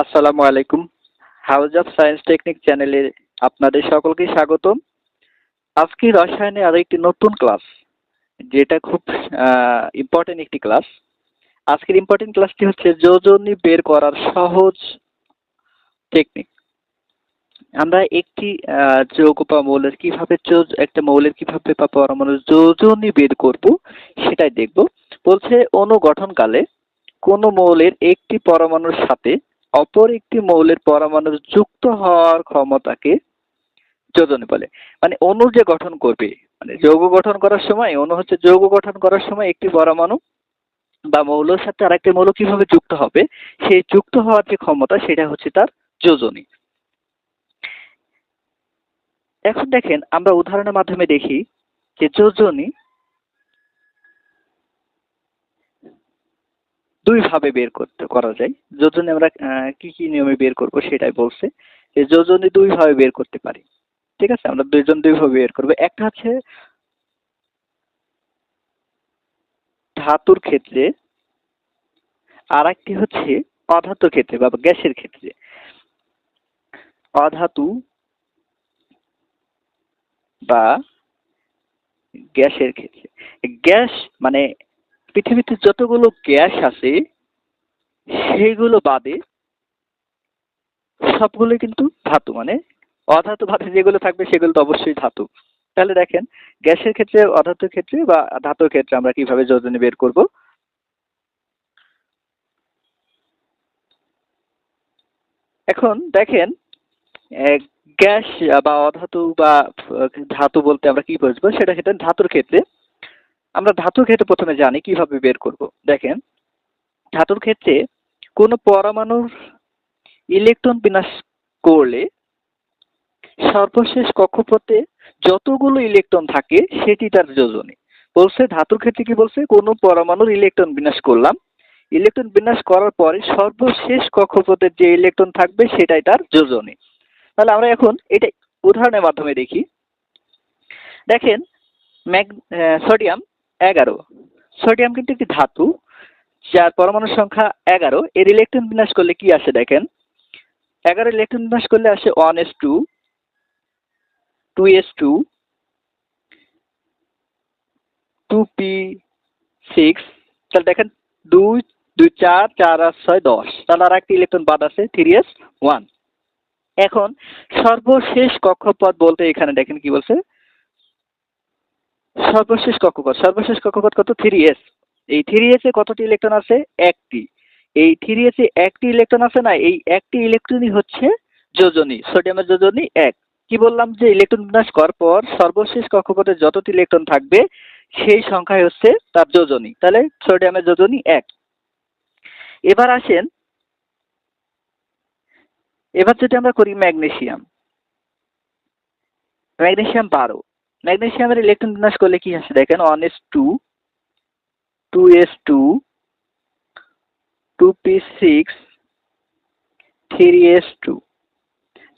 আসসালামু আলাইকুম। House of science technique চ্যানেলে আপনাদের সকলকে স্বাগতম। আজকে রসায়নে আরও একটি নতুন ক্লাস যেটা খুব ইম্পর্টেন্ট একটি ক্লাস আজকের ইম্পর্টেন্ট ক্লাসটি হচ্ছে যোজনী বের করার সহজ টেকনিক আমরা একটি যৌগ বা মৌলের কীভাবে একটা মৌলের কীভাবে বা পরমাণুর যোজনী বের করব সেটাই দেখব। বলছে অণু গঠনকালে কোন মৌলের একটি পরমাণুর সাথে অপর একটি মৌলের পরমাণুর যুক্ত হওয়ার ক্ষমতাকে যোজনী বলে। মানে অণু যে গঠন করবে মানে যৌগ গঠন করার সময়, অণু হচ্ছে যৌগ গঠন করার সময় একটি পরমাণু বা মৌলের সাথে আরেকটি মৌল কীভাবে যুক্ত হবে, সেই যুক্ত হওয়ার যে ক্ষমতা, সেটা হচ্ছে তার যোজনী। এখন দেখেন, আমরা উদাহরণের মাধ্যমে দেখি যে যোজনী দুই ভাবে বের করতে, করা যায়। যোজনী আমরা কি কি নিয়মে বের করব সেটাই বলছে যে যোজনী দুই ভাবে বের করতে পারি। ঠিক আছে? আমরা দুইজন দুই ভাবে বের করব। একটা হচ্ছে ধাতুর ক্ষেত্রে আর একটি হচ্ছে অধাতুর ক্ষেত্রে বা গ্যাসের ক্ষেত্রে। অধাতু বা গ্যাসের ক্ষেত্রে। গ্যাস মানে পৃথিবীতে যতগুলো গ্যাস আছে সেগুলো বাদে সবগুলো কিন্তু ধাতু মানে অধাতু বাদে যেগুলো থাকবে সেগুলো তো অবশ্যই ধাতু। তাহলে দেখেন, গ্যাসের ক্ষেত্রে, অধাতুর ক্ষেত্রে বা ধাতুর ক্ষেত্রে আমরা কীভাবে যোজনী বের করব? এখন দেখেন গ্যাস বা অধাতু বা ধাতু বলতে আমরা কি বুঝব? সেটা ক্ষেত্রে ধাতুর ক্ষেত্রে আমরা ধাতুর ক্ষেত্রে প্রথমে জানি কীভাবে বের করব। দেখেন, ধাতুর ক্ষেত্রে কোনো পরমাণুর ইলেকট্রন বিন্যাস করলে সর্বশেষ কক্ষপথে যতগুলো ইলেকট্রন থাকে সেটি তার যোজনী। বলছে, ধাতুর ক্ষেত্রে কি বলছে? কোনো পরমাণুর ইলেকট্রন বিন্যাস করলাম। ইলেকট্রন বিন্যাস করার পরে সর্বশেষ কক্ষপথের যে ইলেকট্রন থাকবে সেটাই তার যোজনী। তাহলে আমরা এখন এটা উদাহরণের মাধ্যমে দেখি। দেখেন, ম্যাগ সোডিয়াম এগারো। সোডিয়াম কিন্তু একটি ধাতু, যার পরমাণু সংখ্যা এগারো। এর ইলেকট্রন বিন্যাস করলে কি আসে দেখেন? এগারো ইলেকট্রন বিন্যাস করলে আসে one S two two S two two P six তাহলে দেখেন দুই দুই চার চার আর ছয়, দশ। তাহলে আর একটি ইলেকট্রন বাদ আছে থ্রি এস ওয়ান এখন সর্বশেষ কক্ষপথ বলতে এখানে দেখেন কি বলছে? সর্বশেষ কক্ষপথ সর্বশেষ কক্ষপথ কত? থ্রি এস এই থ্রি এস এ কতটি ইলেকট্রন আছে? একটি। এই থ্রি এস এ একটি ইলেকট্রন আছে না? এই একটি ইলেকট্রনই হচ্ছে যোজনী। সোডিয়ামের যোজনী এক। কি বললাম যে ইলেকট্রন বিন্যাস করার পর সর্বশেষ কক্ষপথে যতটি ইলেকট্রন থাকবে, সেই সংখ্যাই হচ্ছে তার যোজনী। তাহলে সোডিয়ামের যোজনী এক। এবার আসেন, এবার যদি আমরা করি ম্যাগনেশিয়াম ম্যাগনেশিয়াম বারো। ম্যাগনেসিয়ামের ইলেকট্রন বিন্যাস করলে কি আসে? দেখেন one S two two S two two P six three S two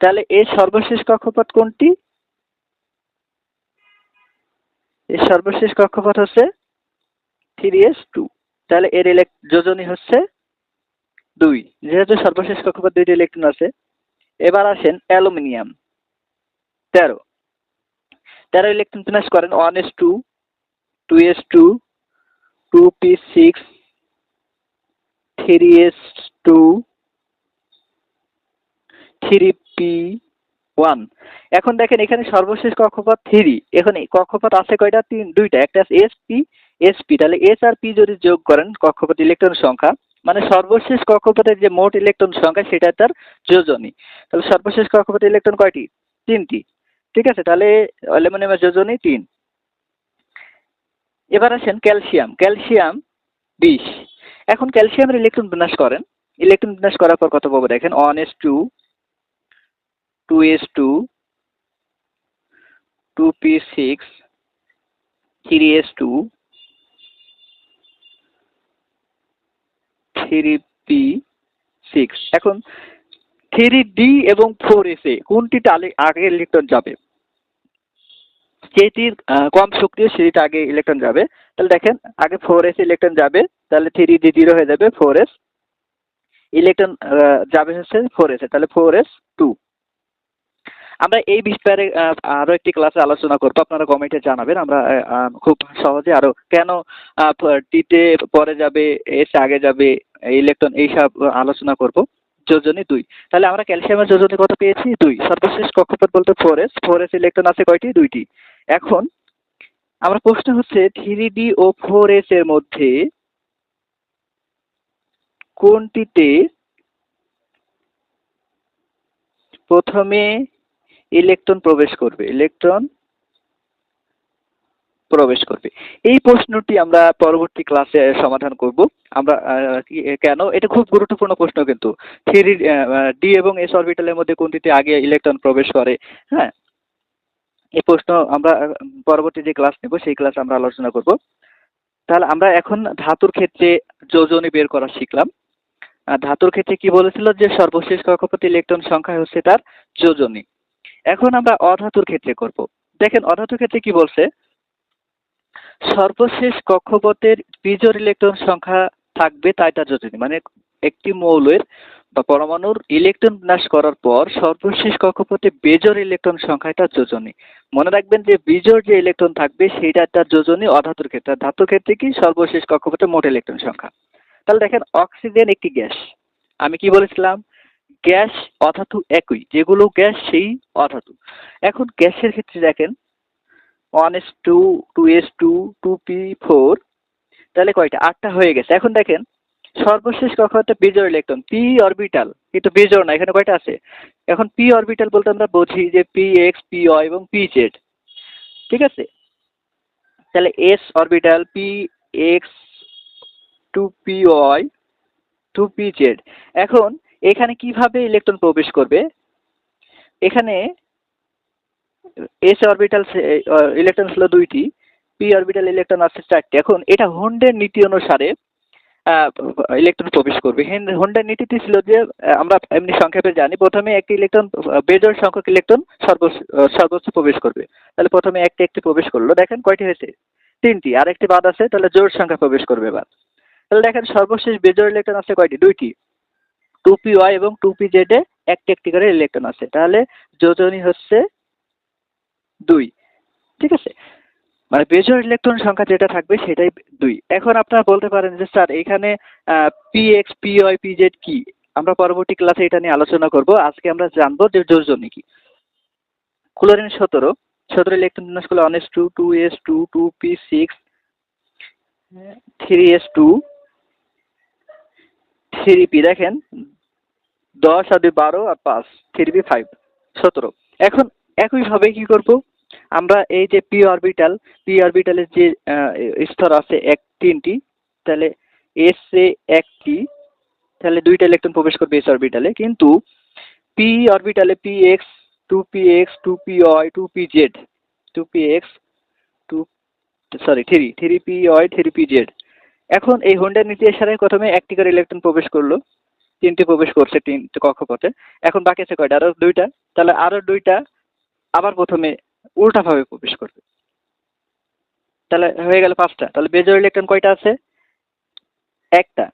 তাহলে এর সর্বশেষ কক্ষপথ কোনটি? এর সর্বশেষ কক্ষপথ হচ্ছে থ্রি এস টু তাহলে এর ইলেক যোজনী হচ্ছে দুই। যেহেতু সর্বশেষ কক্ষপথ দুইটি ইলেকট্রন আছে, এবার আসেন অ্যালুমিনিয়াম। তেরো। তেরো ইলেকট্রন বিন্যাস করেন one S two two S two two P six three S two three P one এখন দেখেন এখানে সর্বশেষ কক্ষপথ থ্রি এখন কক্ষপথ আছে কয়টা? তিন, দুইটা। একটা আছে এস পি এস পি তাহলে এস আর পি যদি যোগ করেন, কক্ষপথ ইলেকট্রন সংখ্যা মানে সর্বশেষ কক্ষপথের যে মোট ইলেকট্রন সংখ্যা, সেটা তার যোজনী। তাহলে সর্বশেষ কক্ষপথে ইলেকট্রন কয়টি? তিনটি। ঠিক আছে, তাহলে অ্যালুমিনিয়ামের যোজনী তিন। এবার আসেন ক্যালসিয়াম ক্যালসিয়াম বিশ। এখন ক্যালসিয়ামের ইলেকট্রন বিন্যাস করেন। ইলেকট্রন বিন্যাস করার পর কত পাবো দেখেন one S two two S two two P six three S two three P six এখন থ্রি ডি এবং ফোর এস এ কোনটিতে আগে ইলেকট্রন যাবে? যেটির কম শক্তি সেটিতে আগে ইলেকট্রন যাবে। তাহলে দেখেন, আগে ফোর এস ইলেকট্রন যাবে, তাহলে থ্রি ডি জিরো হয়ে যাবে ফোর এস ইলেকট্রন যাবে হচ্ছে ফোর এসে তাহলে ফোর এস টু আমরা এই বিষয়ে আরও একটি ক্লাসে আলোচনা করব। আপনারা কমেন্টে জানাবেন। আমরা খুব সহজে আরও কেন টিতে পরে যাবে এসে আগে যাবে ইলেকট্রন এইসব আলোচনা করব। যোজনী দুই। তাহলে আমরা ক্যালসিয়ামের যোজনী কত পেয়েছি? দুই। সর্বশেষ কক্ষপথ বলতে ফোর এস ফোর এস ইলেকট্রন আছে কয়টি? দুইটি। এখন আমার প্রশ্ন হচ্ছে, থ্রি ডি ও ফোর এস এর মধ্যে কোনটিতে প্রথমে ইলেকট্রন প্রবেশ করবে? ইলেকট্রন প্রবেশ করবে। এই প্রশ্নটি আমরা পরবর্তী ক্লাসে সমাধান করব। আমরা কেন? এটা খুব গুরুত্বপূর্ণ প্রশ্ন কিন্তু। থ্রি ডি এবং এস অরবিটালের মধ্যে কোনটিতে আগে ইলেকট্রন প্রবেশ করে হ্যাঁ? এই প্রশ্ন আমরা পরবর্তী যে ক্লাস নেব, সেই ক্লাস আমরা আলোচনা করব। তাহলে আমরা এখন ধাতুর ক্ষেত্রে যোজনী বের করা শিখলাম। ধাতুর ক্ষেত্রে কি বলেছিল যে সর্বশেষ কক্ষপথে ইলেকট্রন সংখ্যা হচ্ছে তার যোজনী। এখন আমরা অধাতুর ক্ষেত্রে করব। দেখেন, অধাতুর ক্ষেত্রে কি বলছে? সর্বশেষ কক্ষপথের বিজোড় ইলেকট্রন সংখ্যা থাকবে তাই তার মানে একটি মৌলের বা পরমাণুর ইলেকট্রন বিন্যাস করার পর সর্বশেষ কক্ষপথে বেজোড় ইলেকট্রন সংখ্যা তার যোজনী। মনে রাখবেন যে বিজোড় যে ইলেকট্রন থাকবে সেটা তার যোজনী অধাতুর ক্ষেত্রে, ধাতুর ক্ষেত্রে কি সর্বশেষ কক্ষপথে মোট ইলেকট্রন সংখ্যা। তাহলে দেখেন অক্সিজেন একটি গ্যাস। আমি কি বলেছিলাম? গ্যাস অধাতু একই, যেগুলো গ্যাস সেই অধাতু। এখন গ্যাসের ক্ষেত্রে দেখেন one S two two S two two P four তাহলে কয়টা? আটটা হয়ে গেছে। এখন দেখেন, সর্বশেষ কক্ষপথে বিজোড় ইলেকট্রন পি অরবিটাল কিন্তু বিজোড় না, এখানে কয়টা আছে? এখন পি অরবিটাল বলতে আমরা বুঝি যে পি এক্স পি এবং পি জেড ঠিক আছে? তাহলে S orbital P X two P Y two P Z এখন, এখানে কীভাবে ইলেকট্রন প্রবেশ করবে? এখানে এস অরবিটাল ইলেকট্রন ছিল দুইটি পি অরবিটাল ইলেকট্রন আছে চারটি। এখন এটা হোন্ডের নীতি অনুসারে ইলেকট্রন প্রবেশ করবে। হেন- হোন্ডার নীতিতে ছিল যে আমরা এমনি সংক্ষেপে জানি, প্রথমে একটি ইলেকট্রন বেজোড় সংখ্যক ইলেকট্রন সর্বোচ্চ সর্বোচ্চ প্রবেশ করবে। তাহলে প্রথমে একটি একটি প্রবেশ করল। দেখেন কয়টি হয়েছে? তিনটি। আর একটি বাদ আছে, তাহলে জোর সংখ্যা প্রবেশ করবে এবার। তাহলে দেখেন সর্বশেষ বেজোড় ইলেকট্রন আছে কয়টি? দুইটি। টু পি ওয়াই এবং টু পি জেডে একটি একটি করে ইলেকট্রন আছে। তাহলে যোজনী হচ্ছে দুই। ঠিক আছে? মানে বেজোড় ইলেকট্রন সংখ্যা যেটা থাকবে সেটাই দুই। এখন আপনারা বলতে পারেন যে, স্যার, এখানে P X P Y P Z কি? আমরা পরবর্তী ক্লাসে এটা নিয়ে আলোচনা করব। আজকে আমরা জানব যে যোজনী কি। ক্লোরিন সতেরো। সতেরো ইলেকট্রন বিন্যাস করলে one S two two S two two P six three S two three P দেখেন, দশ আর দুই বারো আর পাঁচ থ্রি পি ফাইভ সতেরো। এখন একইভাবে কি করব? আমরা এই যে পি অরবিটাল পি অরবিটালের যে স্তর আছে এক, তিনটি, তাহলে এস এ একটি, তাহলে দুইটা ইলেকট্রন প্রবেশ করবে এস অরবিটালে কিন্তু P অরবিটালে P X two P X two P Y two P Z two P X two sorry three three P Y three P Z এখন এই হোন্ডার নীতি এসারে প্রথমে একটি করে ইলেকট্রন প্রবেশ করল, তিনটি প্রবেশ করছে তিনটে কক্ষপথে। এখন বাকি আছে কয়টা? আরও দুইটা? তাহলে আরও দুইটা আবার প্রথমে উল্টাভাবে প্রবেশ করবে। তাহলে হয়ে গেল পাঁচটা। তাহলে বেজোর ইলেকট্রন কয়টা আছে? একটা।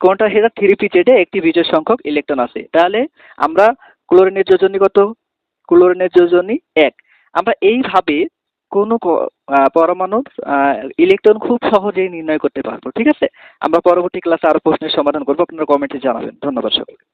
কোনটা? সেটা থ্রি পি জেডে একটি বিজয় সংখ্যক ইলেকট্রন আছে। তাহলে আমরা ক্লোরিনের যোজনী কত? ক্লোরিনের যোজনী এক। আমরা এইভাবে কোনো পরমাণুর ইলেকট্রন খুব সহজেই নির্ণয় করতে পারব, ঠিক আছে? আমরা পরবর্তী ক্লাসে আরও প্রশ্নের সমাধান করব। আপনারা কমেন্টে জানাবেন। ধন্যবাদ সকলকে।